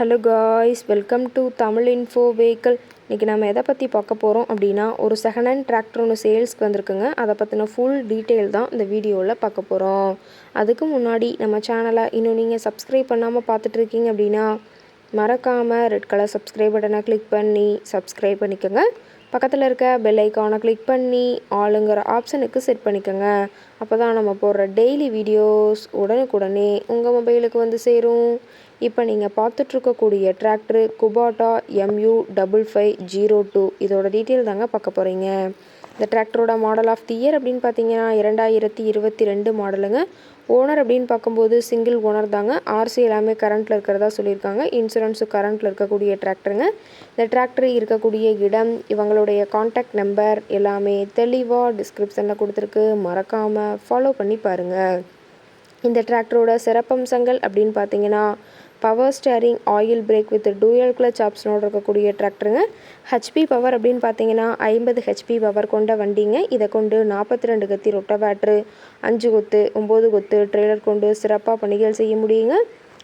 Hello guys welcome to Tamil info vehicle இன்றைக்கி நம்ம எதை பற்றி பார்க்க போகிறோம் அப்படின்னா ஒரு செகண்ட் ஹேண்ட் டிராக்டர் ஒன்று சேல்ஸ்க்கு வந்திருக்குங்க. அதை பற்றின ஃபுல் டீட்டெயில் தான் இந்த வீடியோவில் பார்க்க போகிறோம் அதுக்கு முன்னாடி நம்ம சேனலை இன்னும் நீங்கள் சப்ஸ்கிரைப் பண்ணாமல் பார்த்துட்ருக்கீங்க அப்படின்னா மறக்காமல் ரெட் கலர் சப்ஸ்கிரைப் பட்டனை கிளிக் பண்ணி சப்ஸ்கிரைப் பண்ணிக்கோங்க. பக்கத்தில் இருக்க பெல் ஐக்கானை கிளிக் பண்ணி ஆளுங்கிற ஆப்ஷனுக்கு செட் பண்ணிக்கோங்க. அப்போ தான் நம்ம போடுற டெய்லி வீடியோஸ் உடனுக்குடனே உங்கள் மொபைலுக்கு வந்து சேரும். இப்போ நீங்கள் பார்த்துட்ருக்கக்கூடிய tractor Kubota MU double five zero two இதோட டீட்டெயில் தாங்க பார்க்க போகிறீங்க இந்த டிராக்டரோட மாடல் ஆஃப் தி இயர் அப்படின்னு பார்த்தீங்கன்னா இரண்டாயிரத்தி இருபத்தி ரெண்டு மாடலுங்க ஓனர் அப்படின்னு பார்க்கும்போது சிங்கிள் ஓனர் தாங்க. ஆர்சி எல்லாமே கரண்ட்டில் இருக்கிறதா சொல்லியிருக்காங்க. இன்சூரன்ஸு கரண்ட்டில் இருக்கக்கூடிய டிராக்டருங்க இந்த டிராக்டர் இருக்கக்கூடிய இடம் இவங்களுடைய காண்டாக்ட் நம்பர் எல்லாமே தெளிவாக டிஸ்கிரிப்ஷனில் கொடுத்துருக்கு. மறக்காமல் ஃபாலோ பண்ணி பாருங்கள் இந்த டிராக்டரோட சிறப்பம்சங்கள் அப்படின்னு பார்த்தீங்கன்னா power steering oil brake with dual clutch ஆப்ஷனோடு இருக்கக்கூடிய டிராக்டருங்க. ஹெச்பி பவர் அப்படின்னு பார்த்தீங்கன்னா ஐம்பது ஹெச்பி பவர் கொண்ட வண்டிங்க. இதை கொண்டு நாற்பத்தி ரெண்டு கத்தி ரொட்டவேட்ரு அஞ்சு கொத்து ஒம்பது கொத்து ட்ரெய்லர் கொண்டு சிறப்பாக பணிகள் செய்ய முடியுங்க.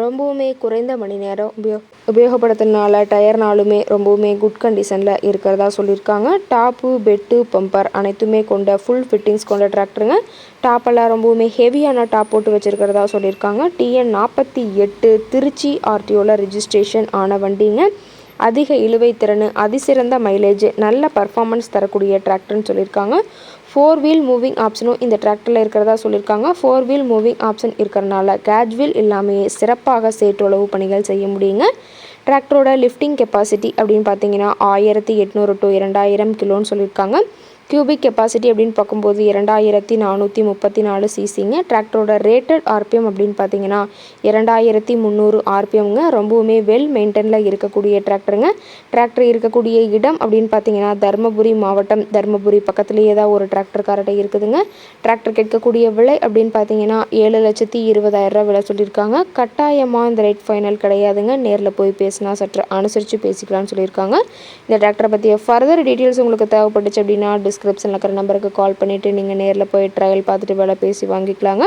ரொம்பவுமே குறைந்த மணி நேரம் உபயோ உபயோகப்படுத்தினால டயர்னாலுமே ரொம்பவுமே குட் கண்டிஷனில் இருக்கிறதா சொல்லியிருக்காங்க. டாப்பு பெட்டு பம்பர் அனைத்துமே கொண்ட ஃபுல் ஃபிட்டிங்ஸ் கொண்ட டிராக்டருங்க டாப்பெல்லாம் ரொம்பவுமே ஹெவியான டாப் போட்டு வச்சுருக்கிறதா சொல்லியிருக்காங்க. டிஎன் நாற்பத்தி எட்டு திருச்சி ஆர்டிஓவில் ரிஜிஸ்ட்ரேஷன் ஆன வண்டிங்க. அதிக இழுவை திறன் அதிசிறந்த மைலேஜ் நல்ல பர்ஃபார்மன்ஸ் தரக்கூடிய டிராக்டர்னு சொல்லியிருக்காங்க. ஃபோர் வீல் மூவிங் ஆப்ஷனும் இந்த டிராக்டரில் இருக்கிறதா சொல்லியிருக்காங்க ஃபோர் வீல் மூவிங் ஆப்ஷன் இருக்கிறனால கேஜ்வீல் இல்லாமையே சிறப்பாக சேற்றுளவு பணிகள் செய்ய முடியுங்க. டிராக்டரோட லிஃப்டிங் கெப்பாசிட்டி அப்படின்னு பார்த்தீங்கன்னா ஆயிரத்தி எட்நூறு டு இரண்டாயிரம் கிலோன்னு சொல்லியிருக்காங்க கியூபிக் கெப்பாசிட்டி அப்படின்னு பார்க்கும்போது இரண்டாயிரத்தி நானூற்றி முப்பத்தி நாலு சிசிங்க டிராக்டரோட ரேட்டட் ஆர்பிஎம் அப்படின்னு பார்த்தீங்கன்னா இரண்டாயிரத்தி முந்நூறு ஆர்பிஎம்ங்க ரொம்பவுமே வெல் மெயின்டெனில் இருக்கக்கூடிய டிராக்டருங்க டிராக்டர் இருக்கக்கூடிய இடம் அப்படின்னு பார்த்தீங்கன்னா தருமபுரி மாவட்டம் தருமபுரி பக்கத்துலேயே தான் ஒரு டிராக்டர் காரட்டை இருக்குதுங்க. டிராக்டர் கேட்கக்கூடிய விலை அப்படின்னு பார்த்தீங்கன்னா ஏழு லட்சத்தி இருபதாயிரம் விலை சொல்லியிருக்காங்க. கட்டாயமாக இந்த ரேட் ஃபைனல் கிடையாதுங்க. நேரில் போய் பேசினா சற்று அனுசரித்து பேசிக்கலாம்னு சொல்லியிருக்காங்க. இந்த டிராக்டரை பற்றிய ஃபர்தர் டீட்டெயில்ஸ் உங்களுக்கு தேவைப்பட்டுச்சு அப்படின்னா டிஸ்கிரிப்ஷனில் இருக்கிற நம்பருக்கு கால் பண்ணிவிட்டு நீங்கள் நேரில் போய் ட்ரையல் பார்த்துட்டு விலை பேசி வாங்கிக்கலாங்க.